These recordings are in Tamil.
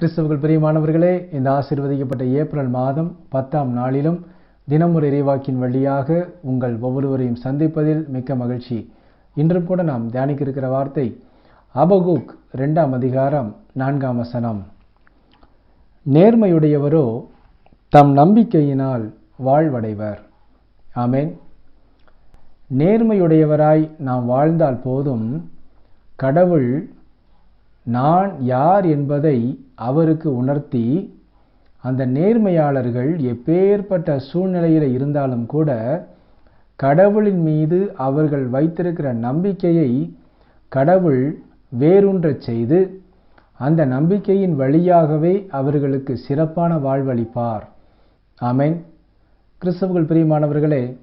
கிறிஸ்தவர்கள் பிரியமானவர்களே இந்த ஆசீர்வதிக்கப்பட்ட ஏப்ரல் மாதம் பத்தாம் நாளிலும் தினமுறை இறைவாக்கின் வழியாக உங்கள் ஒவ்வொருவரையும் சந்திப்பதில் மிக்க மகிழ்ச்சி. இன்றும் கூட நாம் தியானிக்க இருக்கிற வார்த்தை அபகுக் ரெண்டாம் அதிகாரம் நான்காம் வசனம். நேர்மையுடையவரோ தம் நம்பிக்கையினால் வாழ்வடைவர். ஆமேன். நேர்மையுடையவராய் நாம் வாழ்ந்தால் போதும் கடவுள் நான் யார் என்பதை அவருக்கு உணர்த்தி அந்த நேர்மையாளர்கள் எப்பேற்பட்ட சூழ்நிலையில் இருந்தாலும் கூட கடவுளின் மீது அவர்கள் வைத்திருக்கிற நம்பிக்கையை கடவுள் வேரூன்றச் செய்து அந்த நம்பிக்கையின் வழியாகவே அவர்களுக்கு சிறப்பான வாழ்வளிப்பார். ஆமேன். கிறிஸ்தவர்கள் பிரியமானவர்களே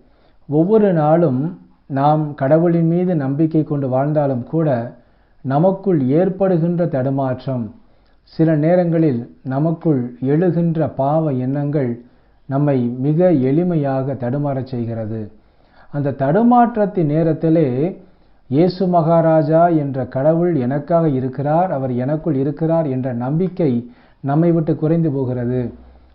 ஒவ்வொரு நாளும் நாம் கடவுளின் மீது நம்பிக்கை கொண்டு வாழ்ந்தாலும் கூட நமக்குள் ஏற்படுகின்ற தடுமாற்றம். சில நேரங்களில் நமக்குள் எழுகின்ற பாவ எண்ணங்கள் நம்மை மிக எளிமையாக தடுமாறச் செய்கிறது. அந்த தடுமாற்றத்தின் நேரத்திலே இயேசு மகாராஜா என்ற கடவுள் எனக்காக இருக்கிறார் அவர் எனக்குள் இருக்கிறார் என்ற நம்பிக்கை நம்மை விட்டு குறைந்து போகிறது.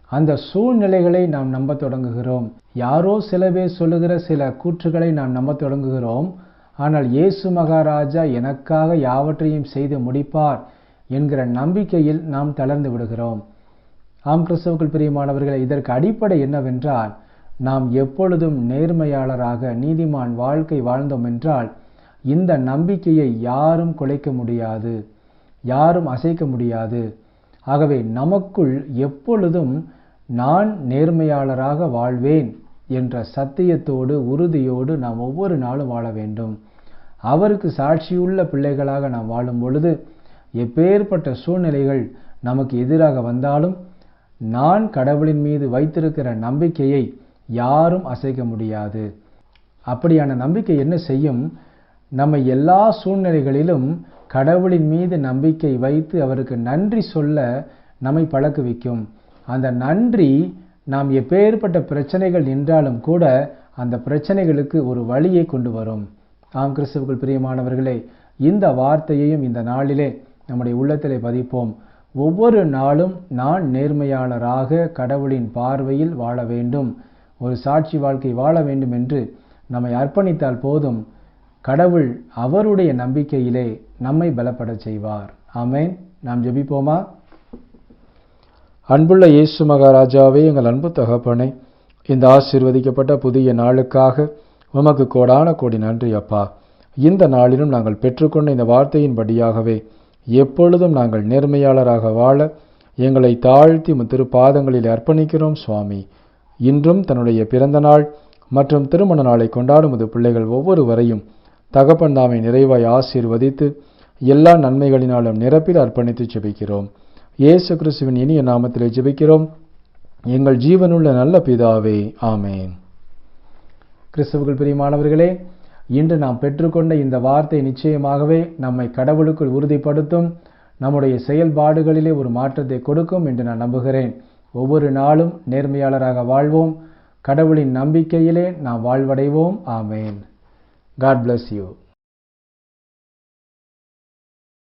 அந்த சூழ்நிலைகளை நாம் நம்ப தொடங்குகிறோம். யாரோ சில பேர் சொல்லுகிற சில கூற்றுகளை நாம் நம்ப தொடங்குகிறோம். ஆனால் இயேசு மகாராஜா எனக்காக யாவற்றையும் செய்து முடிப்பார் என்கிற நம்பிக்கையில் நாம் தளர்ந்து விடுகிறோம். ஆம் கிறிஸ்தவர்கள் பிரியமானவர்களே இதற்கு அடிப்படை என்னவென்றால் நாம் எப்பொழுதும் நேர்மையாளராக நீதிமான் வாழ்க்கை வாழ்ந்தோம் என்றால் இந்த நம்பிக்கையை யாரும் குலைக்க முடியாது யாரும் அசைக்க முடியாது. ஆகவே நமக்குள் எப்பொழுதும் நான் நேர்மையாளராக வாழ்வேன். என்ற சத்தியத்தோடு உறுதியோடு நாம் ஒவ்வொரு நாளும் வாழ வேண்டும். அவருக்கு சாட்சியுள்ள பிள்ளைகளாக நாம் வாழும் பொழுது எப்பேற்பட்ட சூழ்நிலைகள் நமக்கு எதிராக வந்தாலும் நான் கடவுளின் மீது வைத்திருக்கிற நம்பிக்கையை யாரும் அசைக்க முடியாது. அப்படியான நம்பிக்கை என்ன செய்யும்? நம்ம எல்லா சூழ்நிலைகளிலும் கடவுளின் மீது நம்பிக்கை வைத்து அவருக்கு நன்றி சொல்ல நம்மை பழக்குவிக்கும். அந்த நன்றி நாம் எப்பேற்பட்ட பிரச்சனைகள் நின்றாலும் கூட அந்த பிரச்சனைகளுக்கு ஒரு வழியை கொண்டு வரும். ஆம் கிறிஸ்துவுக்குள் பிரியமானவர்களே இந்த வார்த்தையையும் இந்த நாளிலே நம்முடைய உள்ளத்திலே பதிப்போம். ஒவ்வொரு நாளும் நான் நேர்மையாளராக கடவுளின் பார்வையில் வாழ வேண்டும். ஒரு சாட்சி வாழ்க்கை வாழ வேண்டும் என்று நம்மை அர்ப்பணித்தால் போதும். கடவுள் அவருடைய நம்பிக்கையிலே நம்மை பலப்படச் செய்வார். ஆமேன். நாம் ஜெபிப்போமா? அன்புள்ள இயேசு மகாராஜாவே எங்கள் அன்பு தகப்பனே இந்த ஆசீர்வதிக்கப்பட்ட புதிய நாளுக்காக உமக்கு கோடான கோடி நன்றி அப்பா. இந்த நாளிலும் நாங்கள் பெற்றுக்கொண்ட இந்த வார்த்தையின்படியாகவே எப்பொழுதும் நாங்கள் நேர்மையாளராக வாழ எங்களை தாழ்த்தி திருப்பாதங்களில் அர்ப்பணிக்கிறோம் சுவாமி. இன்றும் தன்னுடைய பிறந்த நாள் மற்றும் திருமண நாளை கொண்டாடும் இது பிள்ளைகள் ஒவ்வொருவரையும் தகப்பன் தாமை நிறைவாய் ஆசீர்வதித்து எல்லா நன்மைகளினாலும் நிரப்பில் அர்ப்பணித்து செபிக்கிறோம். இயேசு கிறிஸ்துவின் இனிய நாமத்திலே ஜெபிக்கிறோம். எங்கள் ஜீவனுள்ள நல்ல பிதாவே ஆமேன். கிறிஸ்துவுக்குள் பிரியமானவர்களே இன்று நாம் பெற்றுக்கொண்ட இந்த வார்த்தை நிச்சயமாகவே நம்மை கடவுளுக்குள் உறுதிப்படுத்தும் நம்முடைய செயல்பாடுகளிலே ஒரு மாற்றத்தை கொடுக்கும் என்று நான் நம்புகிறேன். ஒவ்வொரு நாளும் நேர்மையாளராக வாழ்வோம். கடவுளின் நம்பிக்கையிலே நாம் வாழ்வடைவோம். ஆமேன். God bless you